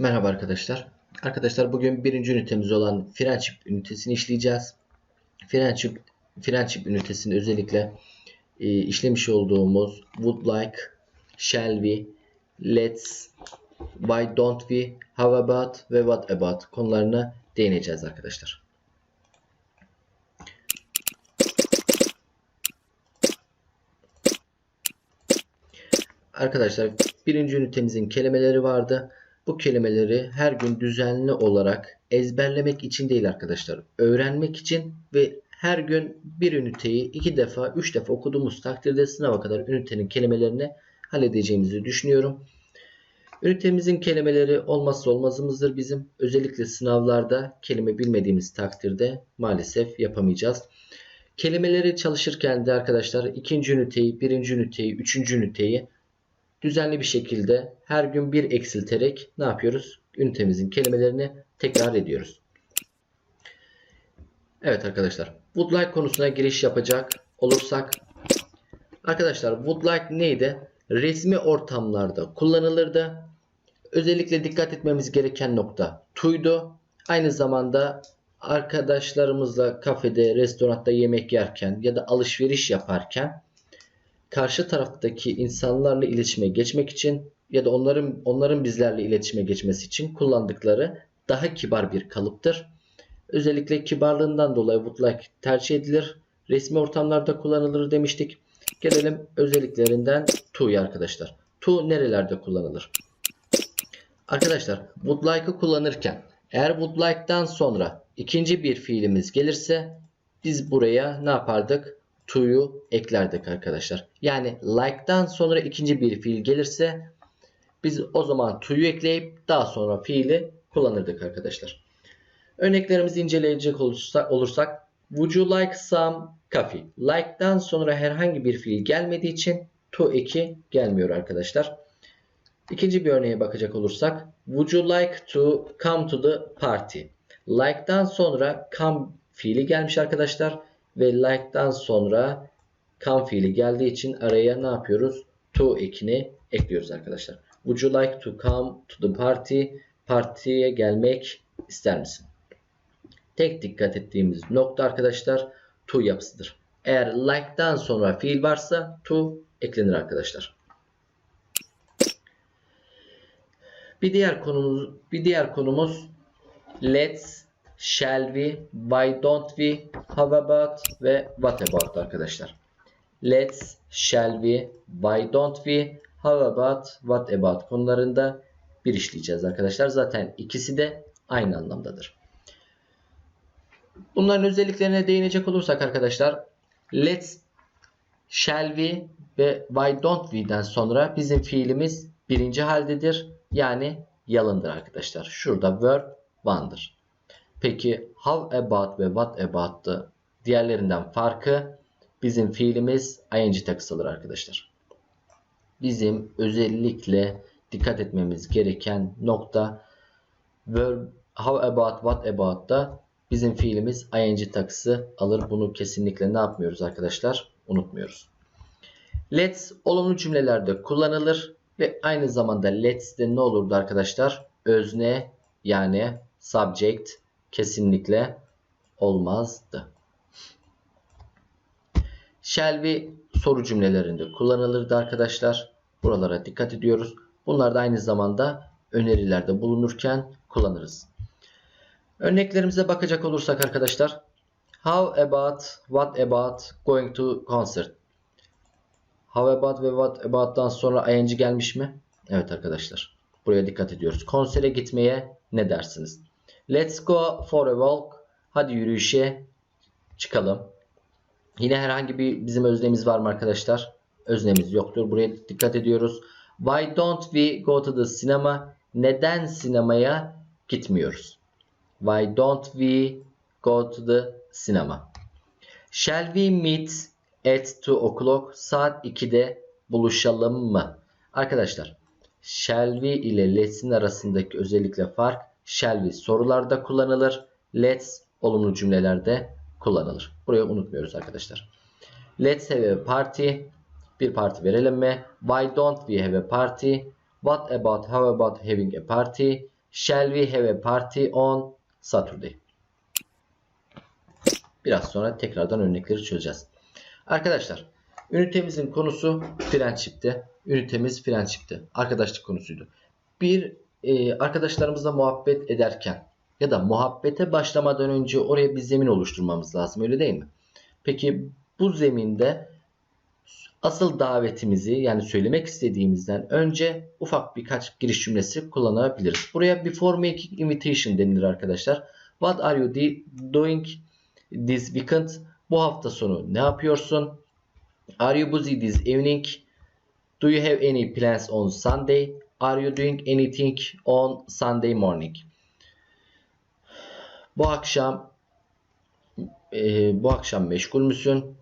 Merhaba arkadaşlar. Arkadaşlar bugün birinci ünitemiz olan friendship ünitesini işleyeceğiz. Friendship, friendship ünitesinde özellikle e, işlemiş olduğumuz would like, shall we, let's, why don't we, how about ve what about konularına değineceğiz arkadaşlar. Arkadaşlar birinci ünitemizin kelimeleri vardı. Bu kelimeleri her gün düzenli olarak ezberlemek için değil arkadaşlar. Öğrenmek için ve her gün bir üniteyi iki defa, üç defa okuduğumuz takdirde sınava kadar ünitenin kelimelerini halledeceğimizi düşünüyorum. Ünitemizin kelimeleri olmazsa olmazımızdır bizim. Özellikle sınavlarda kelime bilmediğimiz takdirde maalesef yapamayacağız. Kelimeleri çalışırken de arkadaşlar ikinci üniteyi, birinci üniteyi, üçüncü üniteyi düzenli bir şekilde her gün bir eksilterek ne yapıyoruz? Ünitemizin kelimelerini tekrar ediyoruz. Evet arkadaşlar. Would like konusuna giriş yapacak olursak. Arkadaşlar would like neydi? Resmi ortamlarda kullanılırdı. Özellikle dikkat etmemiz gereken nokta to'ydu. Aynı zamanda arkadaşlarımızla kafede, restoranda yemek yerken ya da alışveriş yaparken karşı taraftaki insanlarla iletişime geçmek için ya da onların onların bizlerle iletişime geçmesi için kullandıkları daha kibar bir kalıptır. Özellikle kibarlığından dolayı would like tercih edilir. Resmi ortamlarda kullanılır demiştik. Gelelim özelliklerinden to'ya arkadaşlar. To nerelerde kullanılır? Arkadaşlar would like'ı kullanırken eğer would like'dan sonra ikinci bir fiilimiz gelirse biz buraya ne yapardık? To'yu eklerdik arkadaşlar. Yani like'dan sonra ikinci bir fiil gelirse biz o zaman to'yu ekleyip daha sonra fiili kullanırdık arkadaşlar. Örneklerimizi inceleyecek olursak, Would you like some coffee? Like'dan sonra herhangi bir fiil gelmediği için to eki gelmiyor arkadaşlar. İkinci bir örneğe bakacak olursak Would you like to come to the party? Like'dan sonra come fiili gelmiş arkadaşlar ve like'dan sonra come fiili geldiği için araya ne yapıyoruz? To ekini ekliyoruz arkadaşlar. Would you like to come to the party? Partiye gelmek ister misin? Tek dikkat ettiğimiz nokta arkadaşlar to yapısıdır. Eğer like'dan sonra fiil varsa to eklenir arkadaşlar. Bir diğer konumuz bir diğer konumuz let's shall we, why don't we, how about ve what about arkadaşlar. Let's, shall we, why don't we, how about, what about konularında bir işleyeceğiz arkadaşlar. Zaten ikisi de aynı anlamdadır. Bunların özelliklerine değinecek olursak arkadaşlar let's, shall we ve why don't we'den sonra bizim fiilimiz birinci haldedir. Yani yalındır arkadaşlar. Şurada verb one'dır. Peki how about ve what about'ta diğerlerinden farkı bizim fiilimiz ing takısıdır arkadaşlar. Bizim özellikle dikkat etmemiz gereken nokta verb how about what about'ta bizim fiilimiz ing takısı alır. Bunu kesinlikle ne yapmıyoruz arkadaşlar? Unutmuyoruz. Let's olumlu cümlelerde kullanılır ve aynı zamanda let's de ne olurdu arkadaşlar? Özne yani subject kesinlikle olmazdı. Shall we soru cümlelerinde kullanılırdı arkadaşlar. Buralara dikkat ediyoruz. Bunlar da aynı zamanda önerilerde bulunurken kullanırız. Örneklerimize bakacak olursak arkadaşlar. How about, what about going to concert? How about ve what about'tan sonra ing gelmiş mi? Evet arkadaşlar. Buraya dikkat ediyoruz. Konsere gitmeye ne dersiniz? Let's go for a walk. Hadi yürüyüşe çıkalım. Yine herhangi bir bizim öznemiz var mı arkadaşlar? Öznemiz yoktur. Buraya dikkat ediyoruz. Why don't we go to the cinema? Neden sinemaya gitmiyoruz? Why don't we go to the cinema? Shall we meet at 2 o'clock? Saat 2'de buluşalım mı? Arkadaşlar, shall we ile let's'in arasındaki özellikle fark shall we sorularda kullanılır. Let's olumlu cümlelerde kullanılır. Burayı unutmuyoruz arkadaşlar. Let's have a party. Bir parti verelim mi? Why don't we have a party? What about how about having a party? Shall we have a party on Saturday? Biraz sonra tekrardan örnekleri çözeceğiz. Arkadaşlar ünitemizin konusu friendship'ti. Ünitemiz friendship'ti. Arkadaşlık konusuydu. Bir e, arkadaşlarımızla muhabbet ederken ya da muhabbete başlamadan önce oraya bir zemin oluşturmamız lazım öyle değil mi? Peki bu zeminde asıl davetimizi yani söylemek istediğimizden önce ufak birkaç giriş cümlesi kullanabiliriz. Buraya before making invitation denilir arkadaşlar. What are you doing this weekend? Bu hafta sonu ne yapıyorsun? Are you busy this evening? Do you have any plans on Sunday? Are you doing anything on Sunday morning? Bu akşam e, bu akşam meşgul müsün?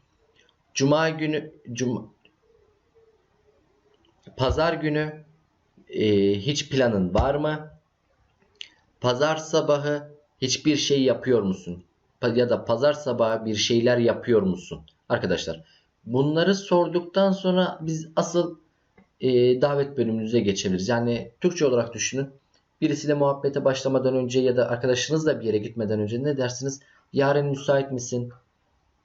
Cuma günü Cuma Pazar günü e, hiç planın var mı? Pazar sabahı hiçbir şey yapıyor musun? Ya da pazar sabahı bir şeyler yapıyor musun? Arkadaşlar bunları sorduktan sonra biz asıl e, davet bölümümüze geçebiliriz. Yani Türkçe olarak düşünün. Birisiyle muhabbete başlamadan önce ya da arkadaşınızla bir yere gitmeden önce ne dersiniz? Yarın müsait misin?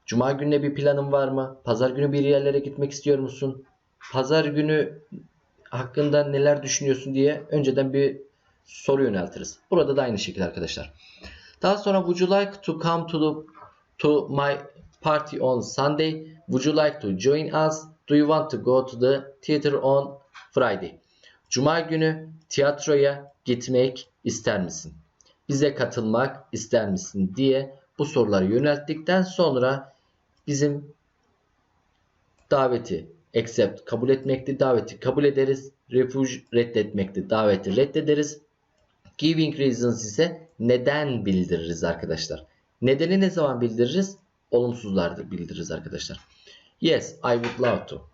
Cuma gününe bir planın var mı? Pazar günü bir yerlere gitmek istiyor musun? Pazar günü hakkında neler düşünüyorsun diye önceden bir soru yöneltiriz. Burada da aynı şekilde arkadaşlar. Daha sonra would you like to come to the, to my party on Sunday? Would you like to join us? Do you want to go to the theater on Friday? Cuma günü tiyatroya gitmek ister misin? Bize katılmak ister misin diye bu soruları yönelttikten sonra bizim daveti accept kabul etmekti, daveti kabul ederiz. Refuse reddetmekti, daveti reddederiz. Giving reasons ise neden bildiririz arkadaşlar. Nedeni ne zaman bildiririz? Olumsuzlarda bildiririz arkadaşlar. Yes, I would love to.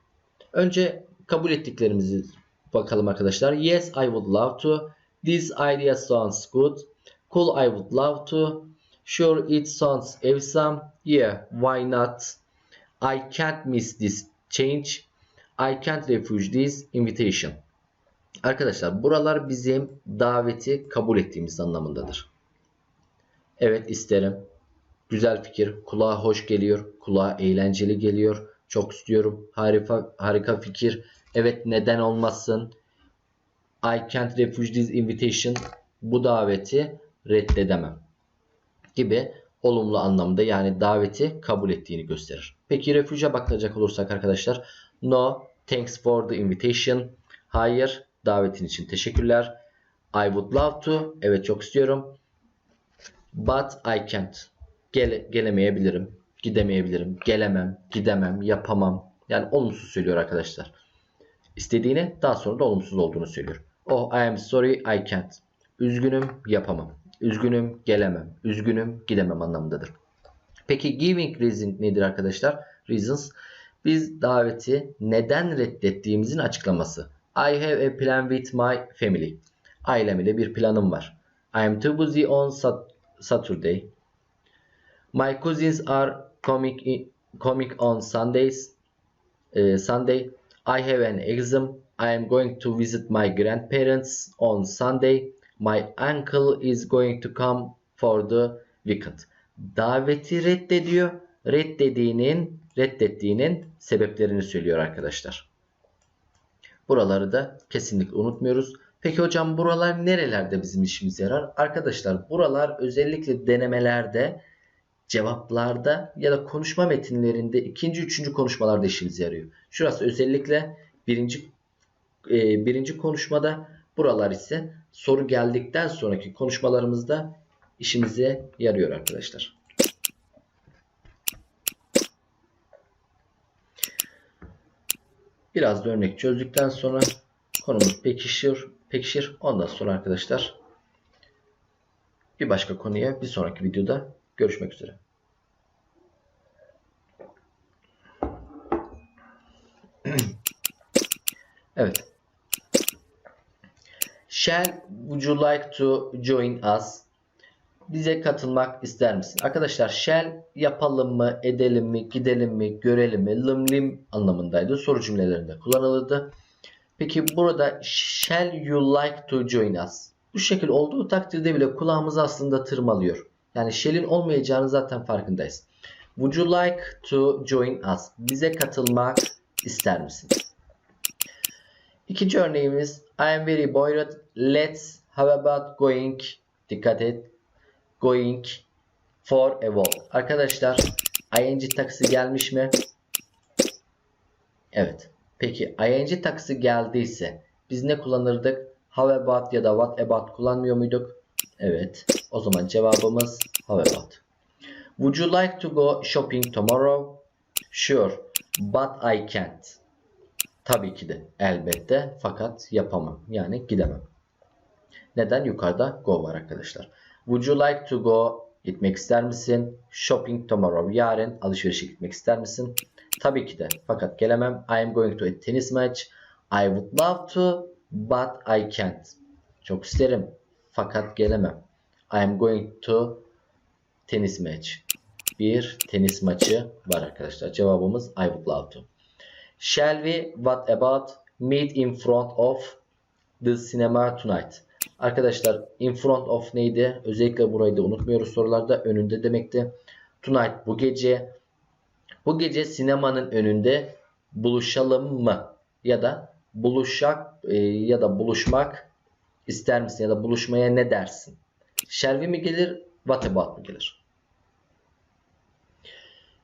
Önce kabul ettiklerimizi bakalım arkadaşlar. Yes, I would love to. This idea sounds good. Cool, I would love to. Sure, it sounds awesome. Yeah, why not? I can't miss this change. I can't refuse this invitation. Arkadaşlar buralar bizim daveti kabul ettiğimiz anlamındadır. Evet isterim. Güzel fikir. Kulağa hoş geliyor. Kulağa eğlenceli geliyor. Çok istiyorum. Harika, harika fikir. Evet neden olmasın? I can't refuse this invitation. Bu daveti reddedemem. Gibi olumlu anlamda yani daveti kabul ettiğini gösterir. Peki refuge'a bakacak olursak arkadaşlar. No, thanks for the invitation. Hayır, davetin için teşekkürler. I would love to. Evet çok istiyorum. But I can't. Gele, gelemeyebilirim. Gidemeyebilirim. Gelemem. Gidemem. Yapamam. Yani olumsuz söylüyor arkadaşlar. İstediğini daha sonra da olumsuz olduğunu söylüyor. Oh I am sorry I can't. Üzgünüm yapamam. Üzgünüm gelemem. Üzgünüm gidemem anlamındadır. Peki giving reason nedir arkadaşlar? Reasons. Biz daveti neden reddettiğimizin açıklaması. I have a plan with my family. Ailem ile bir planım var. I am too busy on Saturday. My cousins are coming, coming on Sundays. Uh, Sunday. I have an exam. I am going to visit my grandparents on Sunday. My uncle is going to come for the weekend. Daveti reddediyor. Reddediğinin, reddettiğinin sebeplerini söylüyor arkadaşlar. Buraları da kesinlikle unutmuyoruz. Peki hocam buralar nerelerde bizim işimize yarar? Arkadaşlar buralar özellikle denemelerde, cevaplarda ya da konuşma metinlerinde ikinci, üçüncü konuşmalarda işimize yarıyor. Şurası özellikle birinci, e, birinci konuşmada buralar ise soru geldikten sonraki konuşmalarımızda işimize yarıyor arkadaşlar. Biraz da örnek çözdükten sonra konumuz pekişir. Pekişir. Ondan sonra arkadaşlar bir başka konuya bir sonraki videoda görüşmek üzere. evet. Shall would you like to join us? Bize katılmak ister misin? Arkadaşlar shall yapalım mı, edelim mi, gidelim mi, görelim mi, lım lim anlamındaydı. Soru cümlelerinde kullanılırdı. Peki burada shall you like to join us? Bu şekil olduğu takdirde bile kulağımız aslında tırmalıyor. Yani shall'in olmayacağını zaten farkındayız. Would you like to join us? Bize katılmak ister misin? İkinci örneğimiz I am very bored. Let's have about going dikkat et going for a walk. Arkadaşlar ing taksi gelmiş mi? Evet. Peki ing taksi geldiyse biz ne kullanırdık? How about ya da what about kullanmıyor muyduk? Evet. O zaman cevabımız how about. Would you like to go shopping tomorrow? Sure, but I can't. Tabii ki de elbette fakat yapamam. Yani gidemem. Neden? Yukarıda go var arkadaşlar. Would you like to go? Gitmek ister misin? Shopping tomorrow. Yarın alışverişe gitmek ister misin? Tabii ki de. Fakat gelemem. I am going to a tennis match. I would love to but I can't. Çok isterim fakat gelemem. I am going to tennis match. Bir tenis maçı var arkadaşlar. Cevabımız I would love to. Shall we what about meet in front of the cinema tonight? Arkadaşlar in front of neydi? Özellikle burayı da unutmuyoruz sorularda. Önünde demekti. Tonight bu gece. Bu gece sinemanın önünde buluşalım mı? Ya da buluşak e, ya da buluşmak ister misin? Ya da buluşmaya ne dersin? We mi gelir? What about mı gelir?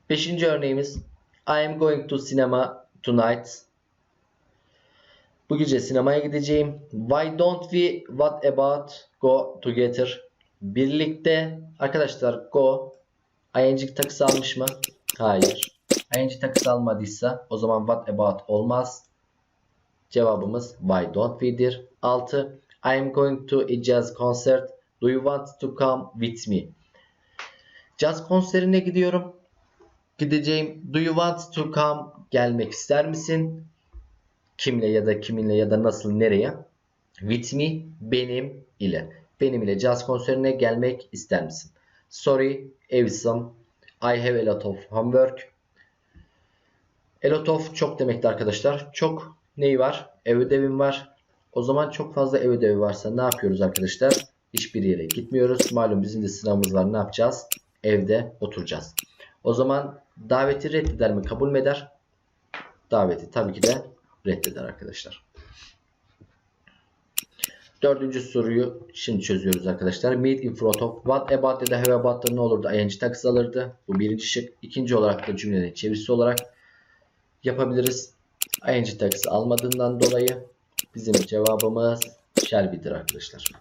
Beşinci örneğimiz I am going to cinema tonight. Bu gece sinemaya gideceğim. Why don't we what about go together? Birlikte arkadaşlar go ing takısı almış mı? Hayır. ing takısı almadıysa o zaman what about olmaz. Cevabımız why don't we'dir. 6. I am going to a jazz concert. Do you want to come with me? Jazz konserine gidiyorum. Gideceğim. Do you want to come? Gelmek ister misin? Kimle ya da kiminle ya da nasıl nereye? With me benim ile. Benim ile jazz konserine gelmek ister misin? Sorry, awesome. I have a lot of homework. A lot of çok demekti arkadaşlar. Çok neyi var? Ev ödevim var. O zaman çok fazla ev ödevi varsa ne yapıyoruz arkadaşlar? Hiçbir yere gitmiyoruz. Malum bizim de sınavımız var. Ne yapacağız? Evde oturacağız. O zaman daveti reddeder mi? Kabul mü eder? Daveti tabii ki de reddeder arkadaşlar. Dördüncü soruyu şimdi çözüyoruz arkadaşlar. Meet in front of what about ya da have about'ta ne olurdu? ing taksi alırdı. Bu birinci şık. İkinci olarak da cümlenin çevirisi olarak yapabiliriz. ing taksi almadığından dolayı bizim cevabımız shall be'dir arkadaşlar.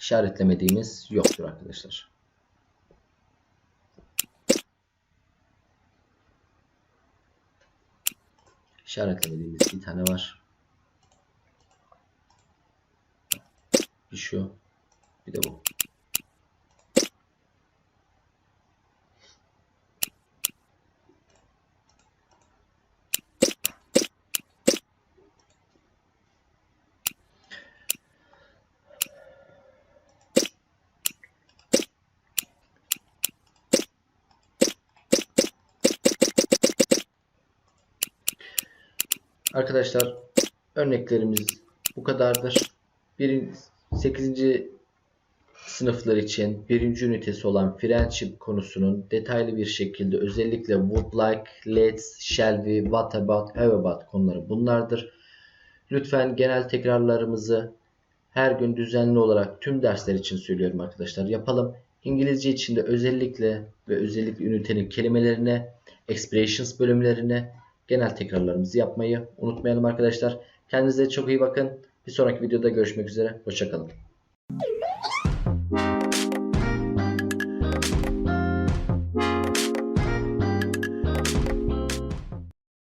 İşaretlemediğimiz yoktur arkadaşlar. İşaretlemediğimiz bir tane var. Bir şu. Bir de bu. Arkadaşlar örneklerimiz bu kadardır. 1. 8. sınıflar için birinci ünitesi olan friendship konusunun detaylı bir şekilde özellikle would like, let's, shall we, what about, how about konuları bunlardır. Lütfen genel tekrarlarımızı her gün düzenli olarak tüm dersler için söylüyorum arkadaşlar yapalım. İngilizce için de özellikle ve özellikle ünitenin kelimelerine, expressions bölümlerine genel tekrarlarımızı yapmayı unutmayalım arkadaşlar. Kendinize çok iyi bakın. Bir sonraki videoda görüşmek üzere. Hoşçakalın.